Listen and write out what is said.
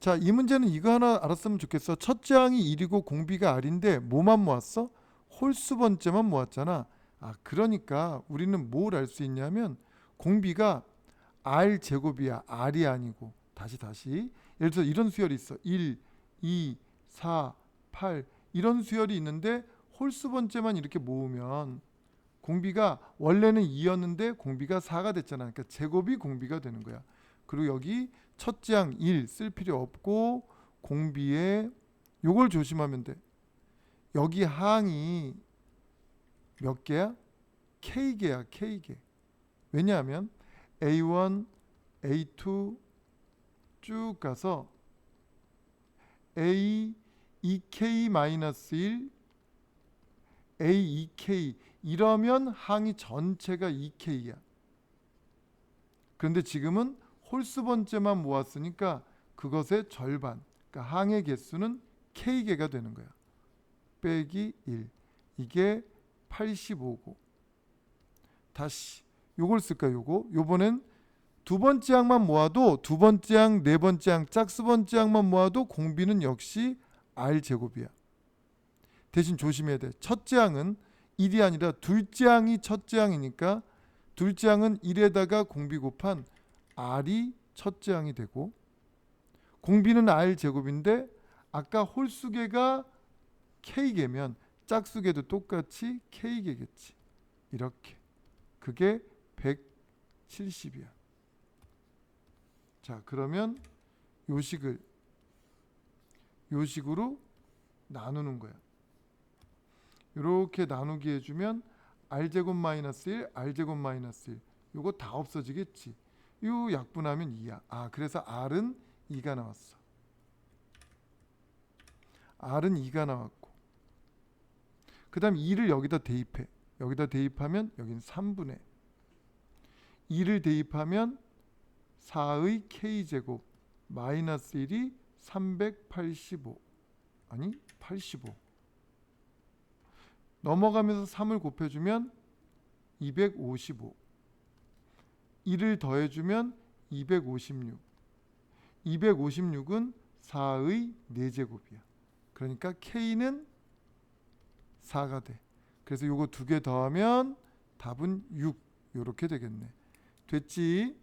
자, 이 문제는 이거 하나 알았으면 좋겠어. 첫째 항이 1이고 공비가 R인데 뭐만 모았어? 홀수 번째만 모았잖아. 아, 그러니까 우리는 뭘 알 수 있냐면 공비가 R 제곱이야. R이 아니고. 다시 다시. 예를 들어 이런 수열이 있어. 1, 2, 4, 8 이런 수열이 있는데 홀수 번째만 이렇게 모으면 공비가 원래는 2였는데 공비가 4가 됐잖아. 그러니까 제곱이 공비가 되는 거야. 그리고 여기 첫째 항1쓸 필요 없고 공비에 요걸 조심하면 돼. 여기 항이 몇 개야? K개야, K개. 왜냐하면 A1, A2 쭉 가서 A 2K-1 A 2K 이러면 항이 전체가 2K야. 그런데 지금은 홀수 번째만 모았으니까 그것의 절반, 그러니까 항의 개수는 K개가 되는 거야. 빼기 1. 이게 85고. 다시 요걸 쓸까 요거? 요번엔 두 번째 항만 모아도 두 번째 항, 네 번째 항, 짝수 번째 항만 모아도 공비는 역시 R 제곱이야. 대신 조심해야 돼. 첫째 항은 1이 아니라 둘째 항이 첫째 항이니까 둘째 항은 1에다가 공비 곱한 R이 첫째 항이 되고 공비는 R 제곱인데 아까 홀수계가 K계면 짝수계도 똑같이 K계겠지. 이렇게. 그게 170이야. 자, 그러면 요식을 요식으로 나누는 거야. 이렇게 나누기 해주면 r제곱 마이너스 1, r제곱 마이너스 1 요거 다 없어지겠지. 요 약분하면 2야. 아 그래서 r은 2가 나왔어. r은 2가 나왔고 그 다음 2를 여기다 대입해. 여기다 대입하면 여기는 3분의 2를 대입하면 4의 k제곱 마이너스 1이 385 아니 85 넘어가면서 3을 곱해주면 255 1을 더해주면 256 256은 4의 4제곱이야. 그러니까 K는 4가 돼. 그래서 요거 두 개 더하면 답은 6 요렇게 되겠네. 됐지